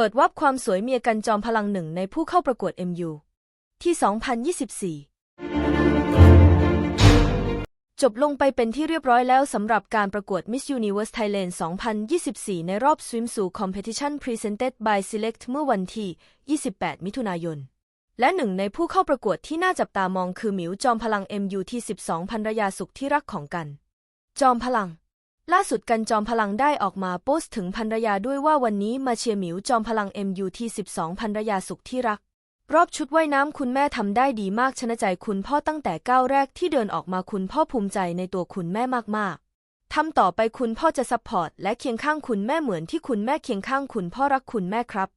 เปิดวับความสวยเมียกันจอมพลังหนึ่งในผู้เข้าประกวด MU ที่ 2024 จบลงไปเป็นที่เรียบร้อยแล้วสำหรับการประกวด Miss Universe Thailand 2024 ในรอบ Swim s u i Competition Presented by Select เมื่อวันที่ 28 มิถุนายน และหนึ่งในผู้เข้าประกวดที่น่าจับตามองคือหมิวจอมพลัง MU ที่ 12ภรรยาสุขที่รักของกัน จอมพลัง ล่าสุดกันจอมพลังได้ออกมาโพสต์ถึงภรรยาด้วยว่าวันนี้มาเชียร์หมิวจอมพลัง MU ที่12ภรรยาสุขที่รัก รอบชุดว่ายน้ำคุณแม่ทำได้ดีมากชนะใจคุณพ่อตั้งแต่ก้าวแรกที่เดินออกมาคุณพ่อภูมิใจในตัวคุณแม่มากๆทำต่อไปคุณพ่อจะซัพพอร์ตและเคียงข้างคุณแม่เหมือนที่คุณแม่เคียงข้างคุณพ่อรักคุณแม่ครับ